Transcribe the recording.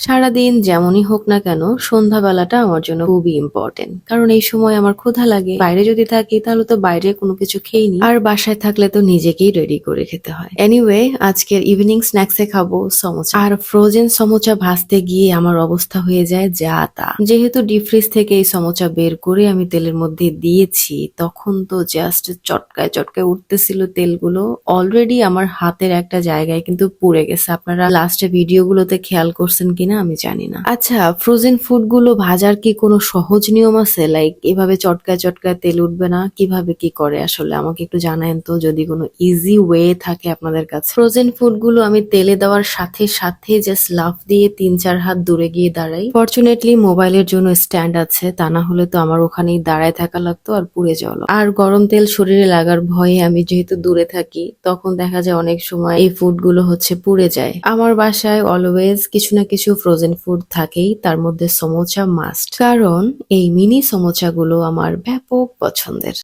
সারাদিন যেমনই হোক না কেন, সন্ধ্যাবেলাটা আমার জন্য খুবই ইম্পর্টেন্ট কারণ এই সময় আমার ক্ষুধা লাগে। বাইরে যদি থাকি, তাহলে তো বাইরে কোনো কিছু খেয়ে নি আর বাসায় থাকলে তো নিজেকেই রেডি করে খেতে হয়। এনিওয়ে আজকের ইভিনিং স্ন্যাক্সে খাব সমোচা। আর ফ্রোজেন সমোচা ভাজতে গিয়ে আমার অবস্থা হয়ে যায় যা তা। যেহেতু ডিপ ফ্রিজ থেকে এই সমোচা বের করে আমি তেলের মধ্যে দিয়েছি, তখন তো জাস্ট চটকায় চটকায় উঠতেছিল তেলগুলো। অলরেডি আমার হাতের একটা জায়গায় কিন্তু পুড়ে গেছে। আপনারা লাস্টে ভিডিওগুলোতে খেয়াল করছেন কিনা আমি জানি না। আচ্ছা ফ্রোজেন ফুডগুলো ভাজার কি কোনো সহজ নিয়ম আছে? লাইক এভাবে চটকায় চটকায় তেল উঠবে না? কীভাবে কি করে? আসলে আমাকে একটু জানায়েন তো, যদি কোনো ইজি ওয়ে থাকে আপনাদের কাছে। ফ্রোজেন ফুডগুলো আমি তেলে দেওয়ার সাথে সাথে জাস্ট লাফ দিয়ে তিন চার হাত দূরে গিয়ে দাঁড়াই। ফরচুনেটলি মোবাইলের জন্য স্ট্যান্ড আছে। তা না হলে তো আমার ওখানেই দাঁড়ায় থাকা লাগতো আর পুড়ে লাগতো। আর গরম তেল শরীরে লাগার ভয়ে আমি যেহেতু দূরে থাকি, তখন দেখা যায় অনেক সময় এই ফুডগুলো হচ্ছে পুড়ে যায়। আমার বাসায় অলওয়েজ কিছু না কিছু ফ্রোজেন ফুড থাকেই, তার মধ্যে সমোচা মাস্ট কারণ এই মিনি সমোচা গুলো আমার ব্যাপক পছন্দের।